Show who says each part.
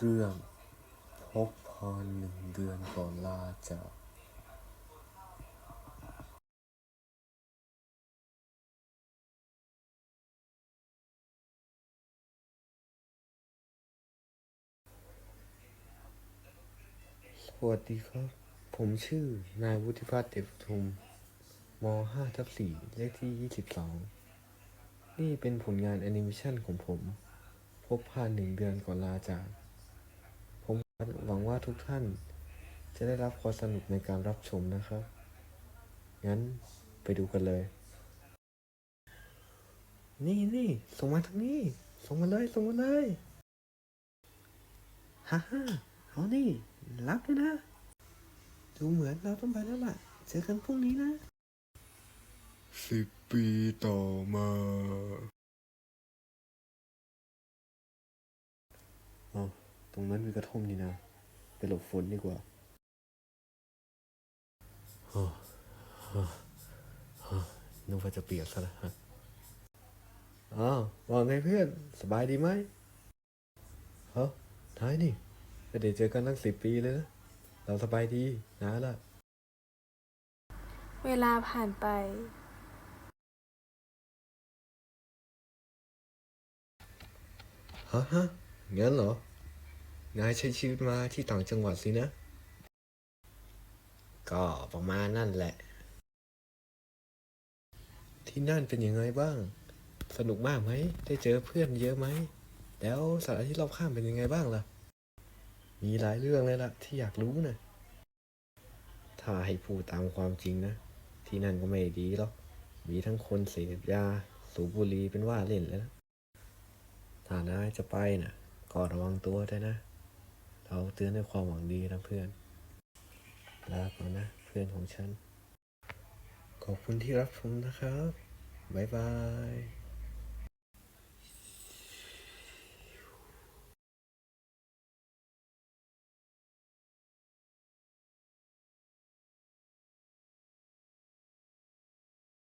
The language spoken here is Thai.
Speaker 1: เรื่องพบพรหนึ่งเดือนก่อนลาจากสวัสดีครับ ผมชื่อนายวุฒิพัฒน์เดชปทุมม5ทับ4เลขที่ 22 นี่เป็นผลงานแอนิเมชันของผม พบผ่านหนึ่งเดือนก่อนลาจาก หวังว่าทุกท่านจะได้รับความสนุกในการรับชมนะครับ งั้นไปดูกันเลย นี่นี่ส่งมาทางนี้ ส่งมาเลย ส่งมาเลยฮ่าฮ่าเอานี่ รับเลยนะ ดูเหมือนเราต้องไปแล้วล่ะ เจอกันพรุ่งนี้นะ สิบปีต่อมา ตรงนั้นมีกระท่อมนี่นะ ไปหลบฝนดีกว่าอ๋ออ๋ออ๋อนึกว่าจะเปียกซะแล้วฮะอ้าวว่าไงเพื่อน สบายดีไหมเฮ้ท้ายนี่ไม่ได้เจอกันตั้งสิบปีเลยนะ เราสบายดีนะล่ะ
Speaker 2: เวลาผ่านไป
Speaker 1: ฮะฮะงั้นเหรอ นายใช้ชีวิตมาที่ต่างจังหวัดสินะ ก็ประมาณนั่นแหละ ที่นั่นเป็นยังไงบ้าง สนุกมากไหม ได้เจอเพื่อนเยอะไหม แล้วสถานที่รอบข้างเป็นยังไงบ้างล่ะ มีหลายเรื่องเลยล่ะ ที่อยากรู้นะ ถ้าให้พูดตามความจริงนะ ที่นั่นก็ไม่ดีหรอก มีทั้งคนเสพยา สูบบุหรี่เป็นว่าเล่นแล้วนะถ้านายจะไปนะ่ะก็ระวังตัวด้วยนะ เราเตือนด้วยความหวังดีนะเพื่อนลาก่อนนะเพื่อนของฉัน ขอบคุณที่รับชมนะครับ บ๊ายบาย